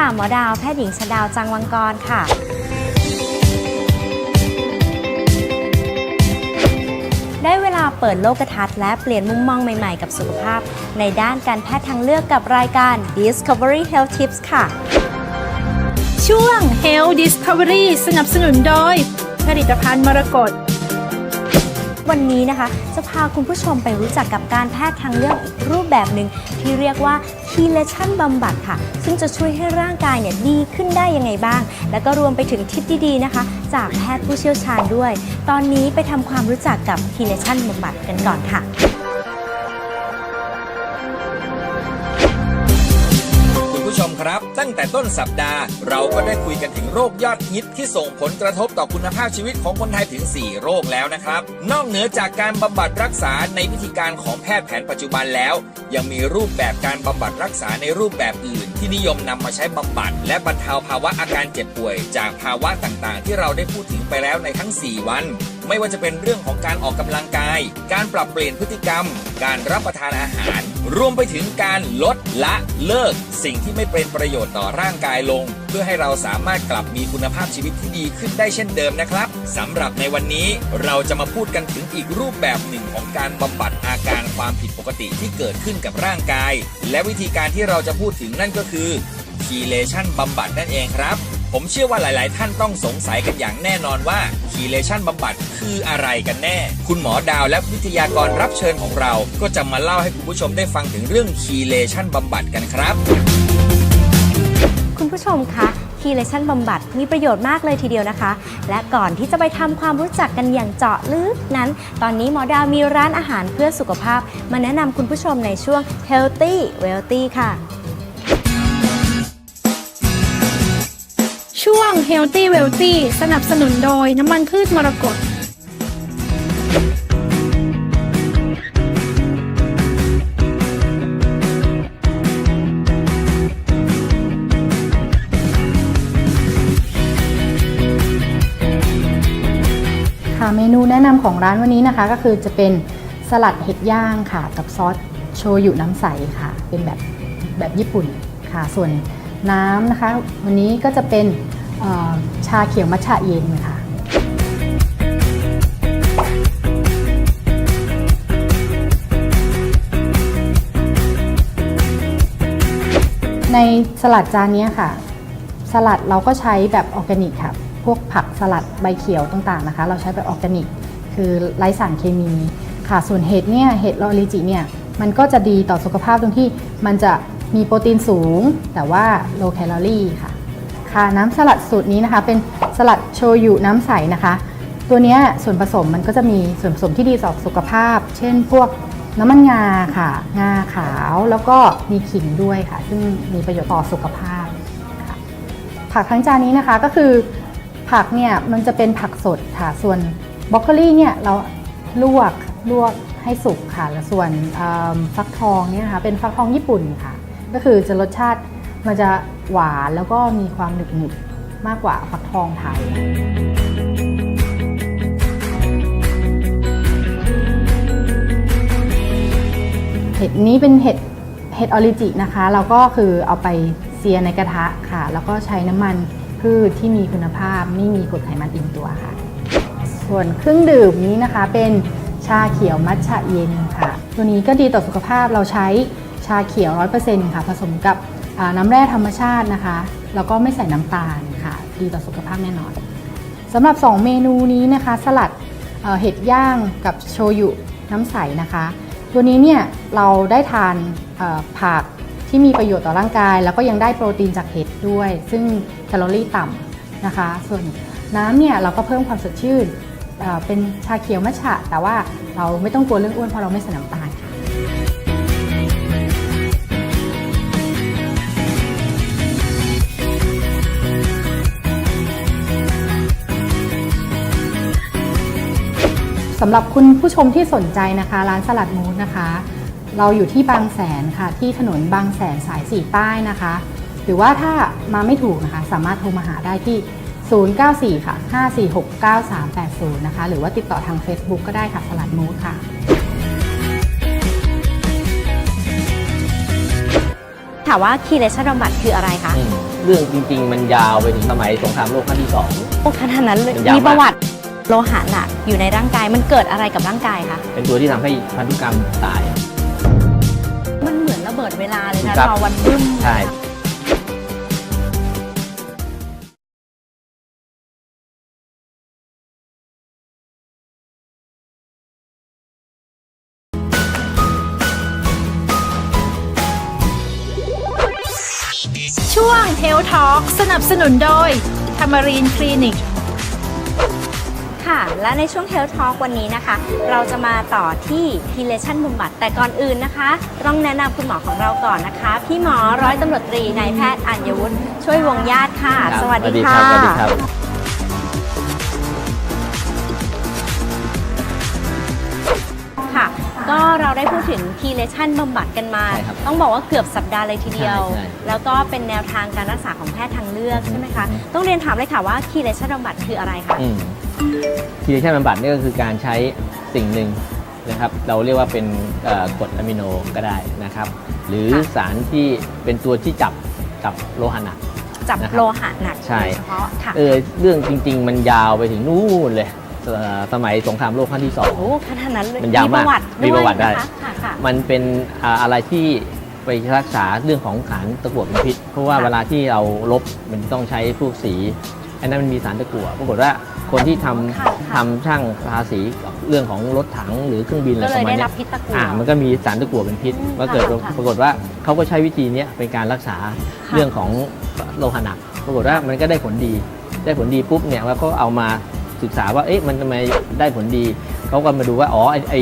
ค่ะ หมอดาวแพทย์หญิงชดาวจังวังกรค่ะ ได้เวลาเปิดโลกทัศน์และเปลี่ยนมุมมองใหม่ๆ กับสุขภาพ ในด้านการแพทย์ทางเลือกกับรายการ Discovery Health Tips ค่ะ ช่วง Health Discovery สนับสนุนโดย ผลิตภัณฑ์มรกตวันนี้นะคะ จะพาคุณผู้ชมไปรู้จักกับการแพทย์ทางเลือกอีกรูปแบบหนึ่งที่เรียกว่า เทเลชั่นบำบัดค่ะ ซึ่งจะช่วยให้ร่างกายเนี่ยดีขึ้นได้ยังไงบ้าง แล้วก็รวมไปถึงทิปดีๆนะคะ จากแพทย์ผู้เชี่ยวชาญด้วย ตอนนี้ไปทำความรู้จักกับฮีเลชั่นบำบัดกันก่อนค่ะ ครับ ตั้งแต่ต้นสัปดาห์ เราก็ได้คุยกันถึงโรคยอดฮิตที่ส่งผลกระทบต่อคุณภาพชีวิตของคนไทยถึง 4 โรคแล้วนะครับ นอกเหนือจากการบำบัดรักษาในวิธีการของแพทย์แผนปัจจุบันแล้ว ยังมีรูปแบบการบำบัดรักษาในรูปแบบอื่น ที่นิยมนำมาใช้บำบัด และบรรเทาภาวะอาการเจ็บป่วย จากภาวะต่างๆ ที่เราได้พูดถึงไปแล้วในทั้ง 4 วัน ไม่ว่าจะเป็นเรื่องของการออกกำลังกาย การปรับเปลี่ยนพฤติกรรม การรับประทานอาหาร รวมไปถึงการลดละเลิก สิ่งที่ไม่เป็นประโยชน์ต่อร่างกายลง เพื่อให้เราสามารถกลับมีคุณภาพชีวิตที่ดีขึ้นได้เช่นเดิมนะครับสำหรับในวันนี้เราจะมาพูดกันถึงอีกรูปแบบหนึ่งของการบำบัดอาการความผิดปกติที่เกิดขึ้นกับร่างกาย และวิธีการที่เราจะพูดถึงนั่นก็คือ คีเลชันบำบัดนั่นเองครับ ผมเชื่อว่าหลาย ๆ ท่านต้องสงสัยกันอย่างแน่นอนว่าคีเลชันบำบัดคืออะไรกันแน่ คุณหมอดาวและวิทยากรรับเชิญของเรา ก็จะมาเล่าให้คุณผู้ชมได้ฟังถึงเรื่องคีเลชันบำบัดกันครับ คุณผู้ชมคะคีเลชันบำบัดมีประโยชน์มากเลยทีเดียวนะคะ และก่อนที่จะไปทำความรู้จักกันอย่างเจาะลึกนั้น ตอนนี้หมอดาวมีร้านอาหารเพื่อสุขภาพ มาแนะนำคุณผู้ชมในช่วง Healthy Wealthy ค่ะ Healthy Wealthy สนับสนุนโดยน้ำมันพืชมรกตค่ะเมนูแนะนำของร้านวันนี้นะคะก็คือจะเป็นสลัดเห็ดย่างค่ะ กับซอสโชยุน้ำใสค่ะ เป็นแบบแบบญี่ปุ่นค่ะ ส่วนน้ำนะคะ วันนี้ก็จะเป็น ชาเขียวมัทฉะเย็นค่ะในสลัดจานนี้ค่ะ สลัดเราก็ใช้แบบออร์แกนิกค่ะ พวกผักสลัดใบเขียวต่างๆนะคะ เราใช้แบบออร์แกนิก คือไร้สารเคมีค่ะ ส่วนเห็ดเนี่ยเห็ดลอริจิเนี่ยมันก็จะดีต่อสุขภาพตรงที่มันจะมีโปรตีนสูง แต่ว่า low calorie ค่ะ ค่ะน้ำสลัดสูตรนี้นะคะ เป็นสลัดโชยุน้ำใสนะคะ ตัวเนี้ยส่วนผสมมันก็จะมีส่วนผสมที่ดีต่อสุขภาพ เช่นพวกน้ำมันงาค่ะ งาขาวแล้วก็มีขิงด้วยค่ะ ซึ่งมีประโยชน์ต่อสุขภาพ ผักทั้งจานนี้นะคะก็คือผักเนี่ยมันจะเป็นผักสดค่ะ ส่วนบรอกโคลี่เนี่ยเราลวกลวกให้สุกค่ะแล้วส่วนฟักทองเนี่ยนะคะเป็นฟักทองญี่ปุ่นค่ะ ก็คือจะรสชาติ มันจะหวานแล้วก็มีความหนึบหนึบมากกว่าฟักทองไทย เห็ดนี้เป็นเห็ดเห็ดออริจินะคะ เราก็คือเอาไปเซียในกระทะค่ะ แล้วก็ใช้น้ำมันพืชที่มีคุณภาพไม่มีกรดไขมันอิ่มตัวค่ะ ส่วนเครื่องดื่มนี้นะคะเป็นชาเขียวมัทฉะเย็นค่ะ ตัวนี้ก็ดีต่อสุขภาพเราใช้ชาเขียว 100%ค่ะ ผสมกับ น้ำแร่ธรรมชาตินะคะ แล้วก็ไม่ใส่น้ำตาลค่ะ ดีต่อสุขภาพแน่นอนสำหรับ 2 เมนูนี้นะคะ สลัดเห็ดย่างกับโชยุน้ำใสนะคะ ตัวนี้เนี่ยเราได้ทานผักที่มีประโยชน์ต่อร่างกาย แล้วก็ยังได้โปรตีนจากเห็ดด้วย ซึ่งแคลอรี่ต่ำนะคะ ส่วนน้ำเนี่ยเราก็เพิ่มความสดชื่นเเป็นชาเขียวมัชฉะแต่ว่าเราไม่ต้องกลัวเรื่องอ้วนเพราะเราไม่ใส่น้ำตาล สำหรับคุณผู้ชมที่สนใจนะคะ ร้านสลัดมูสนะคะ เราอยู่ที่บางแสนค่ะ ที่ถนนบางแสนสายสี่ใต้นะคะ หรือว่าถ้ามาไม่ถูกนะคะ สามารถโทรมาหาได้ที่ 094 ค่ะ 546 9380 นะคะ หรือว่าติดต่อทาง Facebook ก็ได้ค่ะสลัดมูสค่ะ ถามว่าคีเลชันบำบัดคืออะไรคะอืมเรื่องจริง ๆ มันยาวไปถึงสมัยสงครามโลกครั้งที่สอง โอ้ขนาดนั้นเลย มันยาวมาก มีประวัติ โลหะหนักอยู่ในร่างกายมันเกิดอะไรกับร่างกายคะเป็นตัวที่ทำให้พันธุกรรมตาย มันเหมือนระเบิดเวลาเลยนะครับ รอวันบึ้มใช่ ช่วง Health Talk สนับสนุนโดยธรรมรีนคลินิก ค่ะ และในช่วง Health Talk วันนี้นะคะ เราจะมาต่อที่ k e l a t i o n บำบัดแต่ก่อนอื่นนะคะ ต้องแนะนำคุณหมอของเราก่อนนะคะ พี่หมอร้อยตำรวจตรีนายแพทย์อัญวุฒิช่วยวงญาติค่ะครับสวัสดีคค่ะรัสวัสดีครับค่ะ ก็เราได้พูดถึง k e l a t i o n บำบัดกันมา ใช่ครับต้องบอกว่าเกือบสัปดาห์เลยทีเดียว ใช่ใช่ แล้วก็เป็นแนวทางการรักษาของแพทย์ทางเลือกใช่ไหมคะอืมต้องเรียนถามเลยค่ะว่า k e l a t i o n บำบัดคืออะไรคะ อืม ทีเชันบำบัดนี่ก็คือการใช้สิ่งหนึ่งนะครับ เราเรียกว่าเป็นเอ่อกรดอะมิโนก็ได้นะครับ หรือค่ะสารที่เป็นตัวที่จับกับโลหะหนักจับนะครับโลหะหนักใช่โดยเฉพาะค่ะเออเรื่องจริง ๆ มันยาวไปถึงนู่นเลยเอ่อสมัยสงครามโลกครั้งที่สองโอ้ขนาดนั้นเลยมันยาวประมากวัติมีประวัติด้วยได้นะคะค่ะค่ะมันเป็นอ่าอะไรที่ไปรักษาเรื่องของสารตะกั่วเป็นพิษ เพราะว่าค่ะเวลาที่เราลบมันต้องใช้พวกสี อันนั้นมันมีสารตะกั่วปรากฏว่า คนที่ทำค่ะค่ะทำช่างทาสีกับเรื่องของรถถังหรือเครื่องบินอะไรก็ปเลยระมาณได้เนี้รัยบพิษตะกั่ว อ่ามันก็มีสารตะกั่วเป็นพิษอืมว่าเกิดค่ะค่ะปรากฏว่าเขาก็ใช้วิธีเนี้ยเป็นการรักษาค่ะ เรื่องของโลหะหนักปรากฏว่ามันก็ได้ผลดี ได้ผลดีปุ๊บเนี่ยว่าเขาเอามาศึกษาว่าเอ๊ะมันทำไมได้ผลดีเขาก็มาดูว่าอ๋อไอ้ไอ้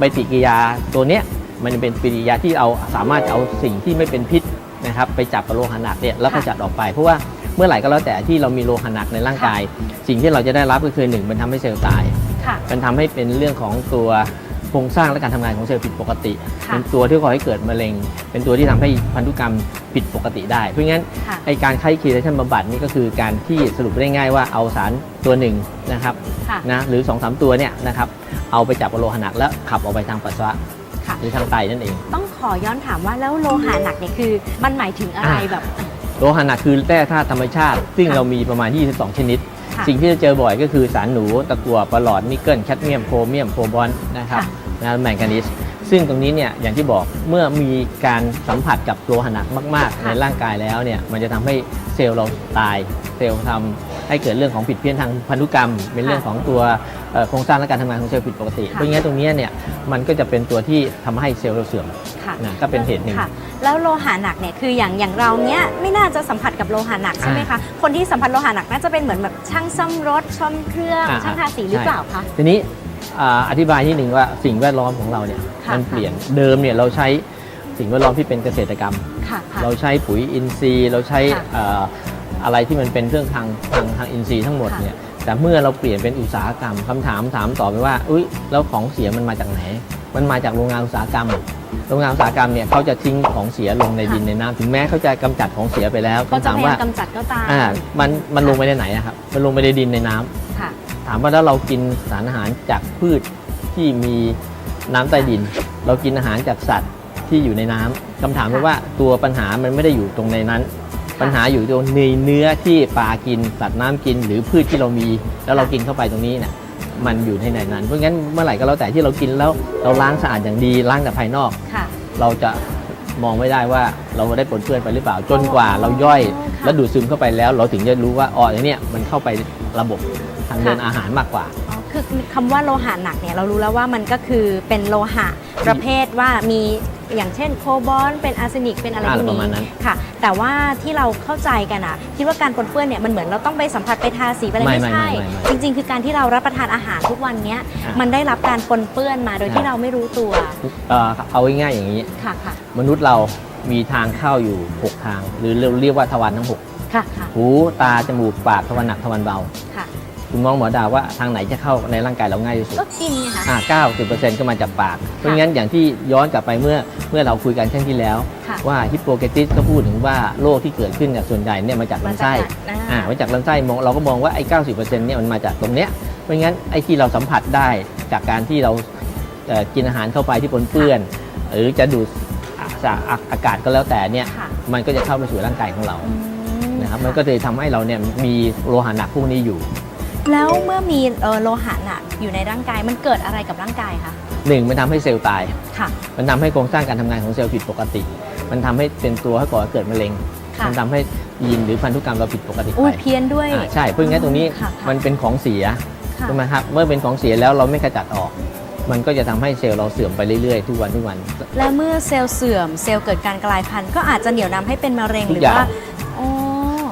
ปฏิกิริยาตัวเนี้ยมันเป็นปฏิกิริยาที่เอาสามารถเอาสิ่งที่ไม่เป็นพิษนะครับไปจับกับโลหะหนักเนี่ยแล้วก็ค่ะจัดออกไปเพราะว่า เมื่อไหร่ก็แล้วแต่ที่เรามีโลหะหนักในร่างกาย สิ่งที่เราจะได้รับก็คือหนึ่งมันทำให้เซลล์ตาย ค่ะ มันทำให้เป็นเรื่องของตัวโครงสร้างและการทำงานของเซลล์ผิดปกติ ค่ะเป็นตัวที่ก่อให้เกิดมะเร็ง เป็นตัวที่ทำให้พันธุกรรมผิดปกติได้ เพราะงั้นค่ะ ไอการใช้คีเรชันบำบัดนี่ก็คือการที่สรุปได้ง่ายว่าเอาสารตัวหนึ่งนะครับค่ะ นะหรือ2อสตัวเนี่ยนะครับเอาไปจับกับโลหะหนักแล้วขับออกไปทางปัสสาวะค่ะ หรือทางไตนั่นเอง ต้องขอย้อนถามว่าแล้วโลหะหนักเนี่ยคือ มันหมายถึงอะไรอ่า แบบ โลหะหนักคือแร่ธาตุธรรมชาติ ซึ่งค่ะเรามีประมาณ 22 ชนิด ค่ะสิ่งที่จะเจอบ่อยก็คือสารหนูตะกั่วปลอดนิกเกิลแคดเมียมโครเมียมโครบอนนะครับค่ะ นะแมงกานีสซึ่งตรงนี้เนี่ยอย่างที่บอกเมื่อมีการสัมผัสกับโลหะหนักมากๆค่ะในร่างกายแล้วเนี่ยมันจะทำให้เซลล์เราตาย เซลล์ทำให้เกิดเรื่องของผิดเพี้ยนทางพันธุกรรม เป็นเรื่องของตัวเอ่อ โครงสร้างและการทำงานของเซลล์ผิดปกติค่ะเพราะงั้นตรงเนี้ยเนี่ยมันก็จะเป็นตัวที่ทำให้เซลล์เราเสื่อมค่ะนะก็เป็นเหตุหนึ่งค่ะแล้วโลหะหนักเนี่ยคืออย่างอย่างเราเนี้ยไม่น่าจะสัมผัสกับโลหะหนักใช่ไหมคะคนที่สัมผัสโลหะหนักน่าจะเป็นเหมือนแบบช่างซ่อมรถซ่อมเครื่องอ่าช่างทาสีหรือใช่เปล่าคะทีนี้อ่าอธิบายที่หนึ่งว่าสิ่งแวดล้อมของเราเนี่ยค่ะมันเปลี่ยนเดิมเนี่ยเราใช้สิ่งแวดล้อมที่เป็นเกษตรกรรมค่ะค่ะเราใช้ปุ๋ยอินทรีย์ เราใช้ค่ะเอ่ออะไรที่มันเป็นเครื่องทางทางทางอินทรีย์ทั้งหมดค่ะเนี่ย แต่เมื่อเราเปลี่ยนเป็นอุตสาหกรรมคำถามถามต่อไปว่าอุ้ยแล้วของเสียมันมาจากไหน มันมาจากโรงงานอุตสาหกรรม โรงงานอุตสาหกรรมเนี่ยเขาจะทิ้งของเสียลงในดินในน้ำถึงแม้เขาจะกำจัดของเสียไปแล้วก็จะคำถามพยายาว่ามกำจัดก็ตามอ่ามันมันลงไปในไหนอะครับมันลงไปในดินในน้ำค่ะถามว่าถ้าเรากินสารอาหารจากพืชที่มีน้ำใต้ดิน เรากินอาหารจากสัตว์ที่อยู่ในน้ำคำถามค่ะคือว่าตัวปัญหามันไม่ได้อยู่ตรงในนั้น ปัญหาอยู่ตรงในเนื้อที่ปลากินสัตว์น้ำกิน หรือพืชที่เรามี แล้วเรากินเข้าไปตรงนี้เนี่ยมันอยู่ในนั้น เพราะงั้นเมื่อไหร่ก็แล้วแต่ที่เรากินแล้วเราล้างสะอาดอย่างดีล้างแต่ภายนอกค่ะเราจะมองไม่ได้ว่าเราได้ปนเปื้อนไปหรือเปล่าจนกว่าเราย่อยอ๋อค่ะและดูดซึมเข้าไปแล้ว เราถึงจะรู้ว่าอ๋อไอ้เนี่ยมันเข้าไประบบทางเดินค่ะอาหารมากกว่าอ๋อคือคำว่าโลหะหนักเนี่ยเรารู้แล้วว่ามันก็คือเป็นโลหะประเภทว่ามี อย่างเช่นโคบอลต์เป็นอาร์เซนิกเป็นอะไรอ่าพวกประมาณนั้นี้น ค่ะ แต่ว่าที่เราเข้าใจกันอะคิดว่าการปนเปื้อนเนี่ยมันเหมือนเราต้องไปสัมผัสไปทาสีไปอะไรไม่ไม่ไม่ใช่ ไม่ไม่ไม่จริง ๆ คือการที่เรารับประทานอาหารทุกวันเนี้ยอะมันได้รับการปนเปื้อนมาโดยที่อะ เราไม่รู้ตัวเอ่อเอาง่ายๆอย่างนี้ ค่ะค่ะมนุษย์เรามีทางเข้าอยู่ 6 ทาง หรือเราเรียกว่าทวารทั้งค่ะค่ะ6หูตา จมูก ปากทวารหนักทวารเบา ค่ะ คุณมองหมอดาวว่าทางไหนจะเข้าในร่างกายเราง่ายที่สุด ก็กินไงคะอ่า90%ก็มาจากปาก เพราะงั้นอย่างที่ย้อนกลับไปเมื่อเมื่อเราคุยกันครั้งที่แล้ว ค่ะ ว่าฮิปโปเกติสก็พูดถึงว่าโรคที่เกิดขึ้นเนี่ยส่วนใหญ่เนี่ยมาจากลำไส้อ่า อ่ามาจากลำไส้มองเราก็มองว่าไอ้90%เนี่ยมันมาจากตรงเนี้ยเพราะงั้นไอ้ที่เราสัมผัสได้จากการที่เราเอ่อกินอาหารเข้าไปที่ปนเปื้อน หรือจะดูดอาจากอากาศก็แล้วแต่เนี่ยค่ะมันก็จะเข้าไปสู่ร่างกายของเรา อืมนะครับมันก็เลยทำให้เราเนี่ยมีโลหะหนักพวกนี้อยู่ แล้วเมื่อมีเอ่อโลหะหนักอยู่ในร่างกายมันเกิดอะไรกับร่างกายคะหนึ่งมันทำให้เซลล์ตาย ค่ะ มันทำให้โครงสร้างการทำงานของเซลล์ผิดปกติ มันทำให้เป็นตัวให้ก่อให้เกิดมะเร็ง ค่ะ มันทำให้ยีนหรือพันธุกรรมเราผิดปกติอุ้ไปยเพี้ยนด้วย อ่าใช่เพราะงั้นตรงนี้ค่ะค่ะ มันเป็นของเสียค่ะ ใช่ไหมครับ เมื่อเป็นของเสียแล้วเราไม่ขจัดออก มันก็จะทำให้เซลล์เราเสื่อมไปเรื่อยๆ ทุกวันทุกวัน และเมื่อเซลล์เสื่อมเซลล์เกิดการกลายพันธุ์ก็อาจจะเหนี่ยวนำให้เป็นมะเร็งทุหกรืออย่าง ว่าอ๋อ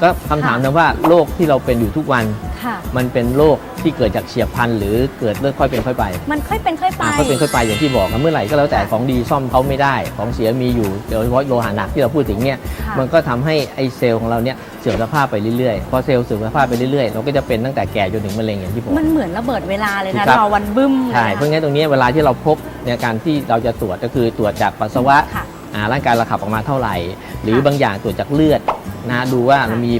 ก็คำถามนะว่าโรคที่เราเป็นอยู่ทุกวัน ค่ะ มันเป็นโรคที่เกิดจากเฉียบพลันหรือเกิดเลือดค่อยเป็นค่อยไปมันค่อยเป็นค่อยไปอ่าค่อยเป็นค่อยไปอย่างที่บอกนะเมื่อไหร่ก็แล้วแต่ของดีซ่อมเขาไม่ได้ ของเสียมีอยู่โดยเฉพาะโลหะหนักที่เราพูดถึงเนี่ยค่ะมันก็ทำให้ไอเซลล์ของเราเนี่ยเสื่อมสภาพไปเรื่อยๆพอเซลล์เสื่อมสภาพไปเรื่อยๆเราก็จะเป็นตั้งแต่แก่จนถึงมะเร็งอย่างที่บอก มันเหมือนระเบิดเวลาเลยนะครับ รอวันบึ้มเลยใช่นะเพราะงั้นตรงนี้เวลาที่เราพบในการที่เราจะตรวจก็คือตรวจจากปัสสาวะค่ะอ่าร่างกายเราขับออกมาเท่าไหร่ หรือค่ะบางอย่างตรวจจากเลือดนะดูว่าค่ะเรามี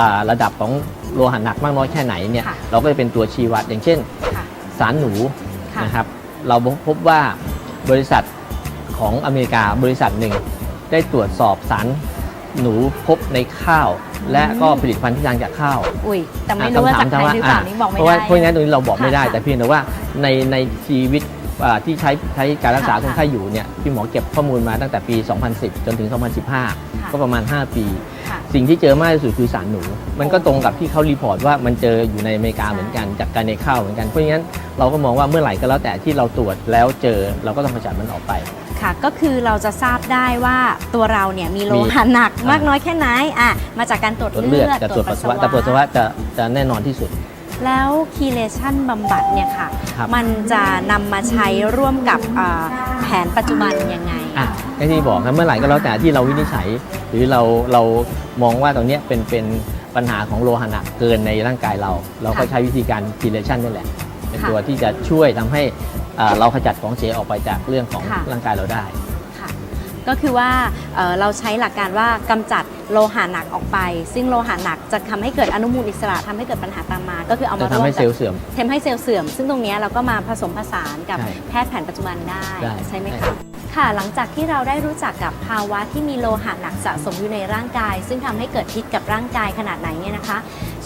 ระระดับของ โลหะหนักมากน้อยแค่ไหนเนี่ยค่ะเราก็จะเป็นตัวชี้วัดอย่างเช่น ค่ะสารหนูค่ะนะครับเราพบว่าบริษัทของอเมริกาบริษัทหนึ่ง ได้ตรวจสอบสารหนูพบในข้าว และก็ผลิตภัณฑ์ที่ทางจากข้าว อุ้ยแต่ไม่รู้ว่าจากใครหรือเปล่านี่บอกเพไม่ราะว่าได้เพราะงั้นตรงนี้เราบอกไม่ได้ค่ะแต่เพียงแต่ว่าในในชีวิตอ่าที่ใช้ใช้การรักษาค่ะคนไข้อยู่เนี่ยพี่หมอเก็บข้อมูลมาตั้งแต่ปี 2010 จนถึง 2015 ก็ประมาณ 5 ปีค่ะ สิ่งที่เจอมากที่สุดคือสารหนู มันก็ตรงกับที่เขารีพอร์ตว่ามันเจออยู่ในอเมริกาใช่เหมือนกันจากการในข้าวเหมือนกัน เพราะงั้นเราก็มองว่าเมื่อไหร่ก็แล้วแต่ที่เราตรวจแล้วเจอเราก็ต้องขจัดมันออกไป ค่ะก็คือเราจะทราบได้ว่าตัวเราเนี่ยมีโลมีหะหนักอ่ามมากน้อยแค่ไหนอะมาจากการตรวจตรวจเลืเลืออดดกับตรวจปัสสาวะแต่ตรวจปัสสาวะจะจะแน่นอนที่สุด แล้วคีเลชันบำบัดเนี่ยค่ะ ครับ มันจะนำมาใช้ร่วมกับอ่าแผนปัจจุบันยังไง อะก็ที่บอกครับเมื่อไหร่ก็แล้วแต่ที่เราวินิจฉัย หรือเราเรามองว่าตรงเนี้ยเป็นเป็นปัญหาของโลหะหนักเกินในร่างกายเรา เราก็ค่ะใช้วิธีการทีเลชันนี่แหละ เป็นค่ะตัวที่จะช่วยทำให้อ่าเราขจัดของเสียออกไปจากเรื่องของค่ะ ร่างกายเราได้ ค่ะก็คือว่าเอ่อเราใช้หลักการว่ากำจัด โลหะหนักออกไป ซึ่งโลหะหนักจะทำให้เกิดอนุมูลอิสระทำให้เกิดปัญหาตามมา ก็คือเอาจะมาทำร่วมให้กัเซลล์เสื่อมทำให้เซลล์เสื่อม ซึ่งตรงเนี้ยเราก็มาผสมผสานกับใช่แพทย์แผนปัจจุบันได้ได้ใช่ไหมใช่คะค่ะหลังจากที่เราได้รู้จักกับภาวะที่มีโลหะหนักสะสมอยู่ในร่างกาย ซึ่งทำให้เกิดพิษกับร่างกายขนาดไหนเนี่ยนะคะ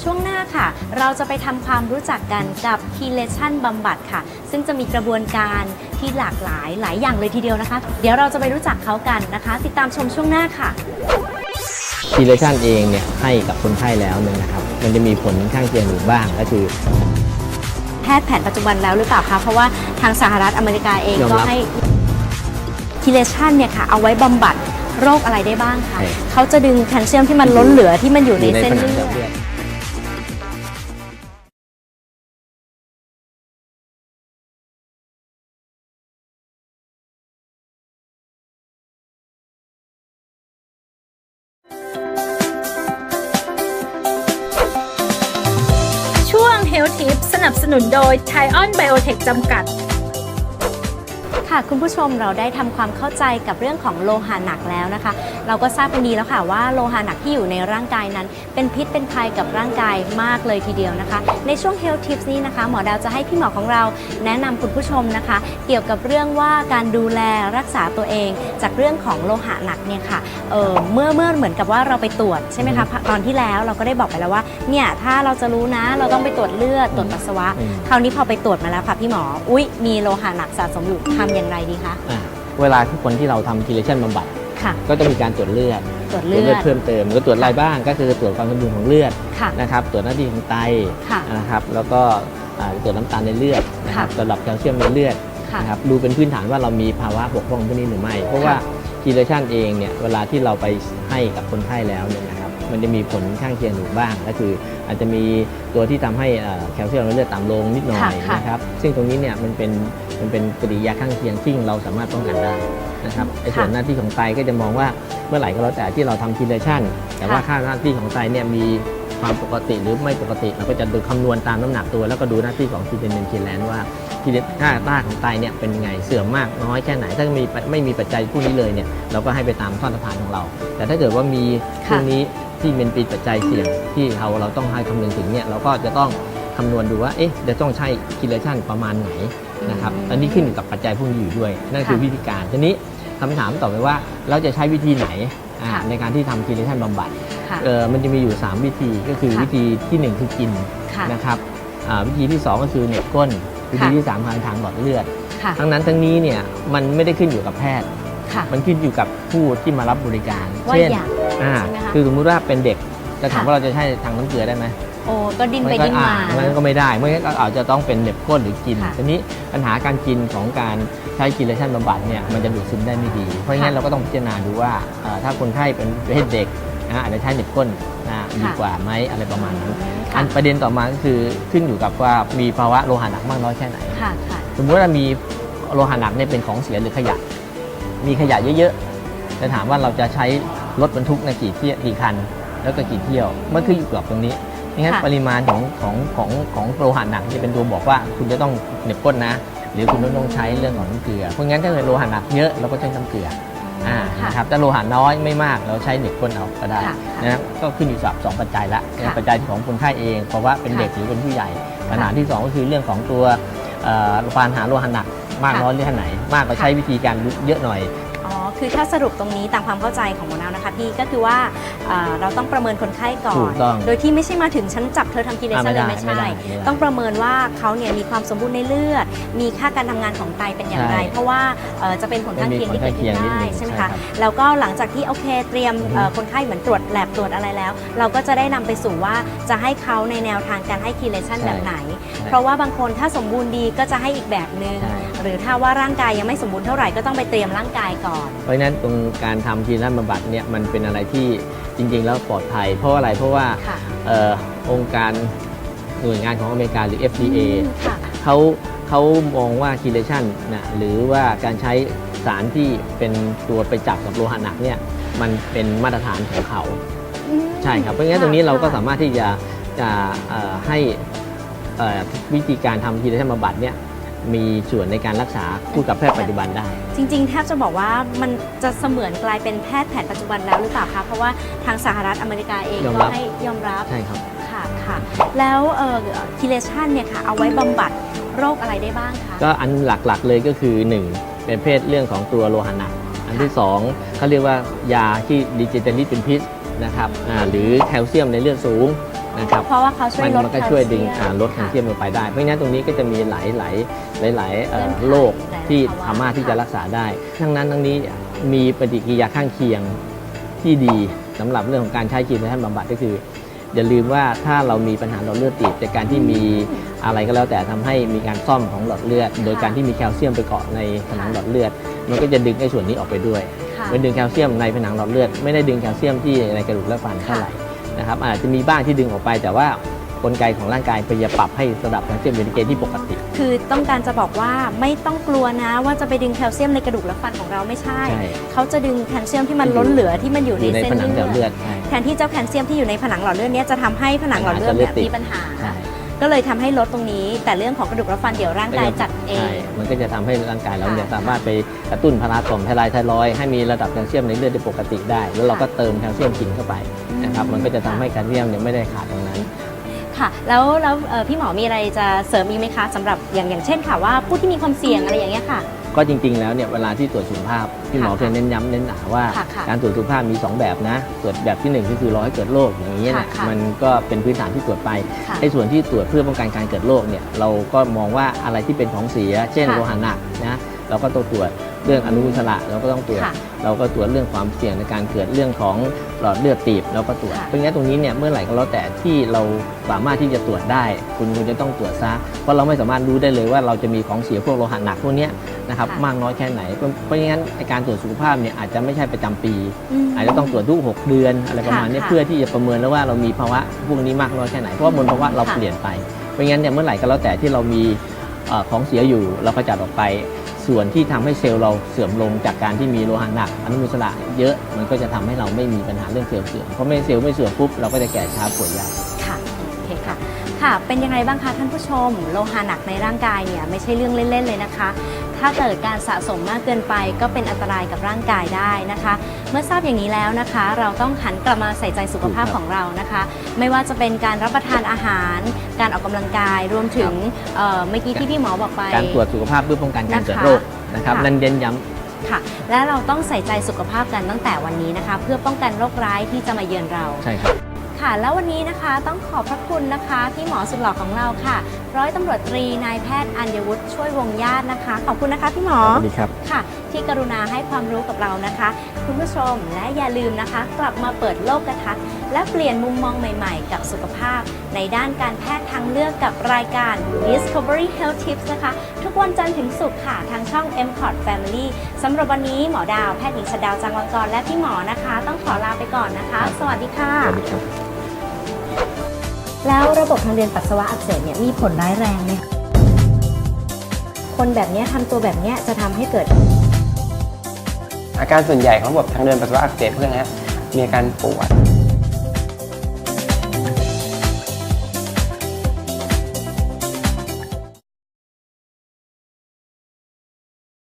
ช่วงหน้าค่ะ เราจะไปทำความรู้จักกันกับ Chelation บำบัดค่ะ ซึ่งจะมีกระบวนการที่หลากหลายหลายอย่างเลยทีเดียวนะคะ เดี๋ยวเราจะไปรู้จักเขากันนะคะ ติดตามชมช่วงหน้าค่ะ ทีเลชันเองเนี่ยให้กับคนไข้แล้วเนี่ยนะครับ มันจะมีผลข้างเคียงอยู่บ้างก็คือ แพทย์แผนปัจจุบันแล้วหรือเปล่าคะเพราะว่าทางสหรัฐอเมริกาเองยอมก็รับ ให้ Chelation เนี่ยค่ะเอาไว้บำบัดโรคอะไรได้บ้างคะใช่เขาจะดึงแคลเซียมที่มันล้นเหลือที่มันอยู่ในอยู่ในเส้นผนังเลืเส้นอดเลือด นุนโดยไทออนไบโอเทคจำกัด ค่ะคุณผู้ชมเราได้ทำความเข้าใจกับเรื่องของโลหะหนักแล้วนะคะ เราก็ทราบกันดีแล้วค่ะว่าโลหะหนักที่อยู่ในร่างกายนั้น เป็นพิษเป็นภัยกับร่างกายมากเลยทีเดียวนะคะ ในช่วง Health Tips นี้นะคะ หมอดาวจะให้พี่หมอของเราแนะนำคุณผู้ชมนะคะ เกี่ยวกับเรื่องว่าการดูแลรักษาตัวเอง จากเรื่องของโลหะหนักเนี่ยค่ะเออเมื่อเมื่อเหมือนกับว่าเราไปตรวจใช่ไหมคะตอนที่แล้วเราก็ได้บอกไปแล้วว่าเนี่ยถ้าเราจะรู้นะเราต้องไปตรวจเลือดตรวจปัสสาวะอืมคราวนี้พอไปตรวจมาแล้วค่ะพี่หมออุ๊ยมีโลหะหนักสะสมอยู่ทำอย่างไรดีคะอะเวลาที่คนที่เราทำทีเลชันบำบัด ค่ะก็จะมีการตรวจเลือดตรวจตรวเลืจอเลือดดเพิ่มเติมก็ตรวจอะไรบ้างก็คือตรวจความสมดุลของเลือดค่ะนะครับตรวจหน้าที่ของไตค่ะ นะครับแล้วก็อ่าตรวจน้ำตาลในเลือดนะครับค่ะระดับแคลเซียมในเลือดค่ะ นะครับดูเป็นพื้นฐานว่าเรามีภาวะบกพร่องพวกนี้หรือไม่ เพราะว่า ค่ะคีเลชันเองเนี่ยเวลาที่เราไปให้กับคนไข้แล้วเนี่ยนะครับ มันจะมีผลข้างเคียงอยู่บ้างก็คือ อาจจะมีตัวที่ทำให้เอ่อแคลเซียมในเลือดต่ำลงนิดหน่อยค่ะค่ะนะครับซึ่งตรงนี้เนี่ยมันเป็นมันเป็นปฏิกิริยาข้างเคียงที่เราสามารถป้องกันได้นะครับไอ้ส่วนหน้าที่ของไตก็จะมองว่าเมื่อไหร่ก็แล้วแต่ที่เราทำคีเลชันแต่ว่าค่าหน้าที่ของไตเนี่ยมีความปกติหรือไม่ปกติเราก็จะดูคำนวณตามน้ำหนักตัว แล้วก็ดูหน้าที่ของคีเตนเนนคีแลนว่าทีเด็ดค่าต้าของไตเนี่ยเป็นไงเสื่อมมากน้อยแค่ไหนถ้ามีไม่มีปัจจัยพวกนี้เลยเนี่ยเราก็ให้ไปตามมาตรฐานของเรา แต่ถ้าเกิดว่ามีพวกนี้ ที่เป็นปีปัจจัยเสี่ยงที่เราเราต้องให้คำนึงถึงเนี่ยเราก็จะต้องคำนวณดูว่าเอ๊ะจะต้องใช้คิเลชันประมาณไหนนะครับอันนี้ขึ้นอยู่กับปัจจัยพวกนี้อยู่ด้วย นั่นคือวิธีการทีนี้คำถามต่อไปว่าเราจะใช้วิธีไหนอ่าค่ะในการที่ทำคิเลชันบำบัดค่ะเออมันจะมีอยู่ 3 วิธีก็คือค่ะวิธีทีหนึ่1 คือกินค่ะนะครับอ่าวิธีที่ 2 ก็คือเหน็บก้น วิธีที่3ทางทางหลอดเลือดค่ะทั้งนั้นทั้งนี้เนี่ยมันไม่ได้ขึ้นอยู่กับแพทย์ค่ะมันขึ้นอยู่กับผู้ที่มารับบริการว่าเช่น อยากอ่าใช่ไหมคะ คือสมมุติว่าเป็นเด็กจะถามค่ะ ว่าเราจะใช้ทางน้ำเกลือได้ไหมโอ้ก็ดิ้นไปก็ดิ้นอ่มา มันก็ไม่ได้ไม่งั้นก็อาจจะต้องเป็นเหน็บก้นหรือกินค่ะทีนี้ปัญหาการกินของการใช้กินเลชั่นบำบัดเนี่ยมันจะดูดซึมได้ไม่ดี เพราะงั้นค่ะเราก็ต้องพิจารณาดูว่าเอ่อถ้าคนไข้เป็นประเภทเด็กนะอาจจะใช้เหน็บก้นนะดีกว่าไหมอะไรประมาณนั้นอันประเด็นต่อมาก็คือขึ้นอยู่กับว่ามีภาวะโลหะหนักมากน้อยแค่ไหน ค่ะค่ะ สมมติว่ามีโลหะหนักเนี่ยเป็นของเสียหรือขยะ มีขยะเยอะๆจะถามว่าเราจะใช้ รถบรรทุกในกี่เที่ยวกี่คัน แล้วก็กี่เที่ยวมันคืออยู่กับตรงนี้งั้นค่ะปริมาณของของของของโลหะหนักจะเป็นตัวบอกว่าคุณจะต้องเหน็บก้นนะ หรือคุณต้องใช้เรื่องของน้ำเกลือเพราะงั้นถ้าเกิดโลหะหนักเยอะเราก็ใช้น้ำเกลืออ่าค่ะนะครับถ้าโลหะน้อยไม่มากเราใช้เหน็บก้นเอาก็ได้ค่ะนะครับก็ขึ้นอยู่กับสองปัจจัยละค่ะปัจจัยของคนไข้เอง เพราะว่าเป็นค่ะเด็กหรือเป็นผู้ใหญ่ปัญหาที่สองก็คือเรื่องของตัวเอ่อปัญหาโลหะหนักมากค่ะน้อยหรือแค่ไหน มากก็ใช้วิธีการเยอะหน่อยอ๋อ คือถ้าสรุปตรงนี้ตามความเข้าใจของหมอแนวนะคะพี่ก็คือว่าเอ่อเราต้องประเมินคนไข้ก่อถูน กต้องโดยที่ไม่ใช่มาถึงชั้นจับเธอทำกิเลสอ่าไม่เลยได้ไม่ไม่ใช่ได้ไม่ได้ต้องประเมินว่าเขาเนี่ยมีความสมบูรณ์ในเลือด มีค่าการทำงานของไตเป็นอย่างไร ใช่เพราะว่าเอ่อจะเป็นผลข้างเคียงที่เกิดขึ้นมันมีผลข้างเคียงนิดได้นึงใช่ไหมใช่คะครับแล้วก็หลังจากที่โอเคเตรียมอือฮึเอ่อคนไข้เหมือนตรวจแลบตรวจอะไรแล้ว เราก็จะได้นำไปสู่ว่าจะให้เขาในแนวทางการให้คีเลชันใช่แบบไหน เพราะว่าบางคนถ้าสมบูรณ์ดีก็จะให้อีกแบบหนึ่ง ใช่ หรือถ้าว่าร่างกายยังไม่สมบูรณ์เท่าไหร่ก็ต้องไปเตรียมร่างกายก่อนเพราะฉะนั้นตรงการทำทีนันบำบัดเนี่ยมันเป็นอะไรที่จริง ๆ แล้วปลอดภัย เพราะว่าอะไรเพราะว่าค่ะเอ่อองค์การหน่วยงานของอเมริกาหรือ FDA ค่ะเขาเขามองว่าคีเลชันนะหรือว่าการใช้สารที่เป็นตัวไปจับกับโลหะหนักเนี่ยมันเป็นมาตรฐานของเขาใช่ครับ เพราะงั้นตรงนี้เราก็สามารถที่จะจะเอ่อให้เอ่อวิธีการทำคีเลชันบำบัดเนี่ย มีส่วนในการรักษาคู่กับแพทย์ปัจจุบันได้ จริงๆ แทบจะบอกว่ามันจะเสมือนกลายเป็นแพทย์แผนปัจจุบันแล้วหรือเปล่าคะ เพราะว่าทางสหรัฐอเมริกาเองยอมก็รับให้ยอมรับ ใช่ครับ ค่ะค่ะ แล้วเอ่อคิเลชันเนี่ยค่ะ เอาไว้บำบัดโรคอะไรได้บ้างคะ ก็อันหลักๆเลยก็คือ 1 เป็นเพศเรื่องของตัวโลหะหนัก อันที่2เขาเรียกว่ายาที่ดิจิตอลิสเป็นพิษนะครับอ่าหรือแคลเซียมในเลือดสูง นะครับเพราะว่าเขาช่วยมันลดมันก็ช่วยดึงแคอ่าซีมลดแคลเซียมลงไปได้ เพราะฉะนั้นตรงนี้ก็จะมีหลายหลายหลายหลายๆเอ่อเงื่อนไขโรคหลายๆที่ภาวะสามารถที่จะค่ะรักษาได้ ทั้งนั้นทั้งนี้มีปฏิกิริยาข้างเคียงที่ดีสำหรับเรื่องของการใช้คีโมท่านบำบัดก็คือ อย่าลืมว่าถ้าเรามีปัญหาหลอดเลือดตีบจากการที่มีอะไรก็แล้วแต่ทำให้มีการซ่อมของหลอดเลือด โดยการที่มีแคลเซียมไปเกาะในผนังหลอดเลือด มันก็จะดึงไอ้ส่วนนี้ออกไปด้วยค่ะมันดึงแคลเซียมในผนังหลอดเลือด ไม่ได้ดึงแคลเซียมที่ในกระดูกและฟันเท่าไหร่ นะครับอาจจะมีบ้างที่ดึงออกไป แต่ว่ากลไกของร่างกายพยายามปรับให้ระดับแคลเซียมอยู่ในเกณฑ์ที่ปกติ คือต้องการจะบอกว่าไม่ต้องกลัวนะ ว่าจะไปดึงแคลเซียมในกระดูกและฟันของเราไม่ใช่ ใช่ เขาจะดึงแคลเซียมที่มันล้นเหลือที่มันอยู่อในยู่ในเส้นผนังหลอดเลืเลืออดดใช่แทนที่เจ้าแคลเซียมที่อยู่ในผนังหลอดเลือดเนี้ยจะทำให้ผนังหลอดเลือดเนี่ยผนังหลอดเลือดติด มีปัญหา ใช่ ก็เลยทำให้ลดตรงนี้ แต่เรื่องของกระดูกและฟันเดี๋ยวร่างกายจัดเอใช่ ง มันก็จะทำให้ร่างกายเราเนี่ยค่ะสามารถไปกระตุ้นพลาสมไทรอยด์ไทรอยด์ให้มีระดับแคลเซียมในเลือดได้ปกติได้ แล้วเราก็เติมแคลเซียมกินเข้าไปนะครับ มันก็จะทำให้แคลเซียมเนี่ยไม่ได้ขาดตรงนั้น ค่ะ แล้วแล้วเอ่อพี่หมอมีอะไรจะเสริมอีกไหมคะสำหรับอย่างอย่างเช่นค่ะว่าผู้ที่มีความเสี่ยงอะไรอย่างเงี้ยค่ะ ก็จริงๆแล้วเนี่ยเวลาที่ตรวจสุขภาพที่หมอค่ะเคยเน้นย้ำเน้นหนาว่า ค่ะค่ะการตรวจสุขภาพมี 2 แบบนะ ตรวจแบบที่ 1 ก็คือรอให้เกิดโรคอย่างนี้ค่ะนะค่ะมันก็เป็นพื้นฐานที่ตรวจไปค่ะไอ้ส่วนที่ตรวจเพื่อป้องกันการเกิดโรคเนี่ยเราก็มองว่าอะไรที่เป็นของเสีย เช่นค่ะโลหะหนักนะ เราก็ต้องตรวจเรื่องอนุมูลอิสระเราก็ต้องตรวจ ค่ะ เราก็ตรวจเรื่องความเสี่ยงในการเกิดเรื่องของหลอดเลือดตีบเราก็ตรวจ ค่ะ เพราะงั้นตรงนี้เนี่ยเมื่อไหร่ก็แล้วแต่ที่เราสามารถที่จะตรวจได้ คุณควรจะต้องตรวจซะเพราะเราไม่สามารถรู้ได้เลยว่าเราจะมีของเสียพวกโลหะหนักพวกเนี้ยนะครับค่ะ มากน้อยแค่ไหน เพราะเพราะงั้นไอ้การตรวจสุขภาพเนี่ยอาจจะไม่ใช่ประจำปี ม อาจจะต้องตรวจทุก 6 เดือนอะไรประมาณนี้ค่ะเพื่อที่จะประเมินแล้วว่าเรามีภาวะพวกนี้มากน้อยแค่ไหน เพราะว่ามลภาวะเราค่ะ เปลี่ยนไป เพราะงั้นเนี่ยเมื่อไหร่ก็แล้วแต่ที่เรามีเอ่อของเสียอยู่เราก็จัดออกไป ส่วนที่ทำให้เซลล์เราเสื่อมลงจากการที่มีโลหะหนักอนุมูลอิสระเยอะมันก็จะทำให้เราไม่มีปัญหาเรื่องเซลล์เสื่อมเพราะไม่เซลล์ไม่เสื่อมปุ๊บเราก็จะแก่ช้าป่วยยาก ค่ะค่ะ เป็นยังไงบ้างคะท่านผู้ชม โลหะหนักในร่างกายเนี่ยไม่ใช่เรื่องเล่นๆเลยนะคะ ถ้าเกิดการสะสมมากเกินไปก็เป็นอันตรายกับร่างกายได้นะคะ เมื่อทราบอย่างนี้แล้วนะคะ เราต้องหันกลับมาใส่ใจสุขภาพถูกครับของเรานะคะ ไม่ว่าจะเป็นการรับประทานอาหาร การออกกำลังกายรวมถึงเอ่อเมื่อกี้ที่พี่หมอบอกไป การตรวจสุขภาพเพื่อป้องกันการเกิดนะคะโรคนะครับค่ะนั่นเน้นย้ำค่ะและเราต้องใส่ใจสุขภาพกันตั้งแต่วันนี้นะคะ เพื่อป้องกันโรคร้ายที่จะมาเยือนเราใช่ครับ ค่ะ แล้ววันนี้นะคะต้องขอบพระคุณนะคะที่หมอสุดหล่อของเราค่ะ ร้อยตำรวจตรีนายแพทย์อัญวุฒิช่วยวงญาตินะคะ ขอบคุณนะคะพี่หมอสวัสดีครับค่ะ ที่กรุณาให้ความรู้กับเรานะคะ คุณผู้ชมและอย่าลืมนะคะ กลับมาเปิดโลกทัศน์และเปลี่ยนมุมมองใหม่ๆ กับสุขภาพ ในด้านการแพทย์ทางเลือกกับรายการ Discovery Health Tips นะคะ ทุกวันจันทร์ถึงศุกร์ค่ะทางช่อง m c o t Family สำหรับวันนี้หมอดาวแพทย์หญิงชดาวจังวังกรและพี่หมอนะคะ ต้องขอลาไปก่อนนะคะ สวัสดีค่ะ สวัสดีครับ แล้วระบบทางเดินปัสสาวะอักเสบเนี่ยมีผลร้ายแรงไหมคะคนแบบนี้ทำตัวแบบนี้จะทำให้เกิด อาการส่วนใหญ่ของระบบทางเดินปัสสาวะอักเสบเพื่อนนะฮะมีอาการปวด